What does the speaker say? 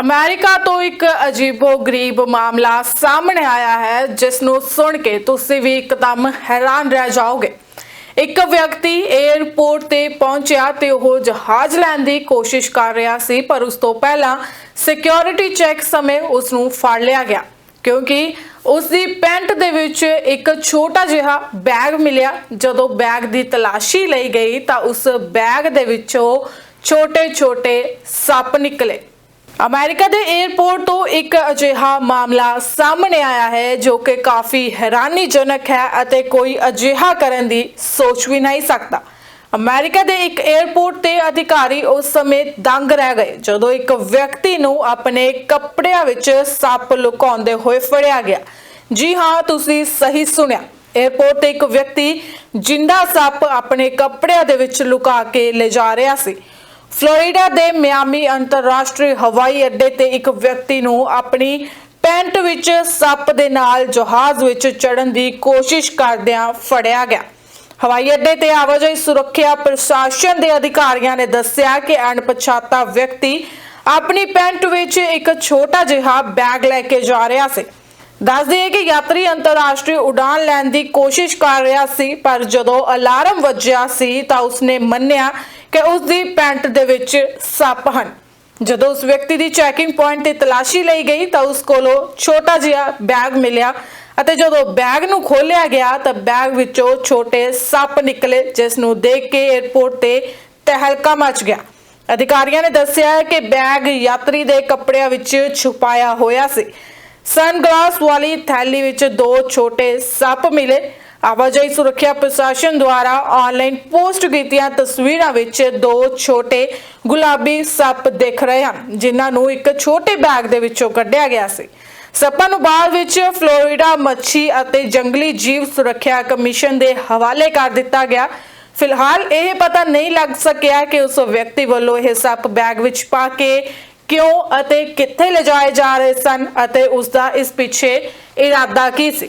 America ਤੋਂ ਇੱਕ ਅਜੀਬੋ-ਗਰੀਬ ਮਾਮਲਾ ਸਾਹਮਣੇ ਆਇਆ ਹੈ ਜਿਸ ਨੂੰ ਸੁਣ ਕੇ ਤੁਸੀਂ ਵੀ ਇੱਕਦਮ ਹੈਰਾਨ ਰਹਿ ਜਾਓਗੇ। ਇੱਕ ਵਿਅਕਤੀ 에ਅਰਪੋਰਟ ਤੇ ਪਹੁੰਚਿਆ ਤੇ ਉਹ ਜਹਾਜ਼ ਲੈਣ ਦੀ ਕੋਸ਼ਿਸ਼ ਕਰ ਰਿਹਾ ਸੀ, ਪਰ ਉਸ ਤੋਂ ਪਹਿਲਾਂ ਸਿਕਿਉਰਿਟੀ ਚੈੱਕ ਸਮੇਂ ਉਸ ਨੂੰ ਫੜ ਲਿਆ ਗਿਆ, ਕਿਉਂਕਿ ਉਸ ਦੀ ਪੈਂਟ ਦੇ ਵਿੱਚ ਇੱਕ ਛੋਟਾ ਜਿਹਾ ਬੈਗ ਮਿਲਿਆ। ਜਦੋਂ ਬੈਗ ਦੀ ਤਲਾਸ਼ੀ ਲਈ ਗਈ ਤਾਂ ਉਸ ਬੈਗ ਦੇ ਵਿੱਚੋਂ ਛੋਟੇ-ਛੋਟੇ ਸੱਪ ਨਿਕਲੇ। ਅਮਰੀਕਾ ਦੇ 에ਅਰਪੋਰਟ ਤੋਂ ਇੱਕ ਅਜਿਹਾ ਮਾਮਲਾ ਸਾਹਮਣੇ ਆਇਆ ਹੈ ਜੋ ਕਿ ਕਾਫੀ ਹੈਰਾਨੀਜਨਕ ਹੈ ਅਤੇ ਕੋਈ ਅਜਿਹਾ ਕਰਨ ਦੀ ਸੋਚ ਵੀ ਨਹੀਂ ਸਕਦਾ। ਅਮਰੀਕਾ ਦੇ ਇੱਕ 에ਅਰਪੋਰਟ ਤੇ ਅਧਿਕਾਰੀ ਉਸ ਸਮੇਂ ਦੰਗ ਰਹਿ ਗਏ, ਜਦੋਂ ਇੱਕ ਵਿਅਕਤੀ ਨੂੰ ਆਪਣੇ ਕੱਪੜਿਆਂ ਵਿੱਚ ਸੱਪ ਲੁਕਾਉਂਦੇ ਹੋਏ ਫੜਿਆ ਗਿਆ। ਜੀ ਹਾਂ, ਤੁਸੀਂ ਸਹੀ ਸੁਣਿਆ। 에ਅਰਪੋਰਟ ਤੇ ਇੱਕ ਵਿਅਕਤੀ ਜਿੰਦਾ ਸੱਪ ਆਪਣੇ ਕੱਪੜਿਆਂ ਦੇ ਵਿੱਚ ਲੁਕਾ ਕੇ ਲਿਜਾ ਰਿਹਾ ਸੀ। ਫਲੋਰੀਡਾ ਦੇ ਮਿਆਮੀ ਅੰਤਰਰਾਸ਼ਟਰੀ ਹਵਾਈ ਅੱਡੇ ਤੇ ਇੱਕ ਵਿਅਕਤੀ ਨੂੰ ਆਪਣੀ ਪੈਂਟ ਵਿੱਚ ਸੱਪ ਦੇ ਨਾਲ ਜਹਾਜ਼ ਵਿੱਚ ਚੜਨ ਦੀ ਕੋਸ਼ਿਸ਼ ਕਰਦਿਆਂ ਫੜਿਆ ਗਿਆ। ਹਵਾਈ ਅੱਡੇ ਤੇ ਆਵਾਜਾਈ ਸੁਰੱਖਿਆ ਪ੍ਰਸ਼ਾਸਨ ਦੇ ਅਧਿਕਾਰੀਆਂ ਨੇ ਦੱਸਿਆ ਕਿ ਅਣਪਛਾਤਾ ਵਿਅਕਤੀ ਆਪਣੀ ਪੈਂਟ ਵਿੱਚ ਇੱਕ ਛੋਟਾ ਜਿਹਾ ਬੈਗ ਲੈ ਕੇ ਜਾ ਰਿਹਾ ਸੀ। ਦੱਸ ਦਈਏ ਕਿ ਯਾਤਰੀ ਅੰਤਰਰਾਸ਼ਟਰੀ ਉਡਾਨ ਲੈਣ ਦੀ ਕੋਸ਼ਿਸ਼ ਕਰ ਰਿਹਾ ਸੀ, ਪਰ ਜਦੋਂ ਅਲਾਰਮ ਵੱਜਿਆ ਸੀ ਤਾਂ ਉਸਨੇ ਮੰਨਿਆ ਕਿ ਉਸ ਦੀ ਪੈਂਟ ਦੇ ਵਿੱਚ ਸੱਪ ਹਨ। ਜਦੋਂ ਉਸ ਵਿਅਕਤੀ ਦੀ ਚੈਕਿੰਗ ਪੁਆਇੰਟ ਤੇ ਤਲਾਸ਼ੀ ਲਈ ਗਈ ਤਾਂ ਉਸ ਕੋਲੋਂ ਛੋਟਾ ਜਿਹਾ ਬੈਗ ਮਿਲਿਆ ਅਤੇ ਜਦੋਂ ਬੈਗ ਨੂੰ ਖੋਲ੍ਹਿਆ ਗਿਆ ਤਾਂ ਬੈਗ ਵਿੱਚੋਂ ਛੋਟੇ ਸੱਪ ਨਿਕਲੇ, ਜਿਸ ਨੂੰ ਦੇਖ ਕੇ 에ਅਰਪੋਰਟ ਤੇ ਤਹਿਲਕਾ ਮਚ ਗਿਆ। ਅਧਿਕਾਰੀਆਂ ਨੇ ਦੱਸਿਆ ਹੈ ਕਿ ਬੈਗ ਯਾਤਰੀ ਦੇ ਕੱਪੜਿਆਂ ਵਿੱਚ ਛੁਪਾਇਆ ਹੋਇਆ ਸੀ। ਸਨਗਲਾਸ ਵਾਲੀ ਥੈਲੀ ਵਿੱਚ ਦੋ ਛੋਟੇ ਸੱਪ ਮਿਲੇ ਆਵਾਜਾਈ ਸੁਰੱਖਿਆ ਪ੍ਰਸ਼ਾਸਨ ਦੁਆਰਾ ਆਨਲਾਈਨ ਪੋਸਟ ਕੀਤੀਆਂ ਤਸਵੀਰਾਂ ਵਿੱਚ ਦੋ ਛੋਟੇ ਗੁਲਾਬੀ ਸੱਪ ਦਿਖ ਰਹੇ ਹਨ, ਜਿਨ੍ਹਾਂ ਨੂੰ ਇੱਕ ਛੋਟੇ ਬੈਗ ਦੇ ਵਿੱਚੋਂ ਕੱਢਿਆ ਗਿਆ ਸੀ। ਸੱਪਾਂ ਨੂੰ ਬਾਅਦ ਵਿੱਚ ਫਲੋਰੀਡਾ ਮੱਛੀ ਅਤੇ ਜੰਗਲੀ ਜੀਵ ਸੁਰੱਖਿਆ ਕਮਿਸ਼ਨ ਦੇ ਹਵਾਲੇ ਕਰ ਦਿੱਤਾ ਗਿਆ। ਫਿਲਹਾਲ ਇਹ ਪਤਾ ਨਹੀਂ ਲੱਗ ਸਕਿਆ ਕਿ ਉਸ ਵਿਅਕਤੀ ਵੱਲੋਂ ਇਹ ਸੱਪ ਬੈਗ ਵਿੱਚ ਪਾ ਕੇ ਕਿਉਂ ਅਤੇ ਕਿੱਥੇ ਲਿਜਾਏ ਜਾ ਰਹੇ ਸਨ ਅਤੇ ਉਸ ਦਾ ਇਸ ਪਿੱਛੇ ਇਰਾਦਾ ਕੀ ਸੀ।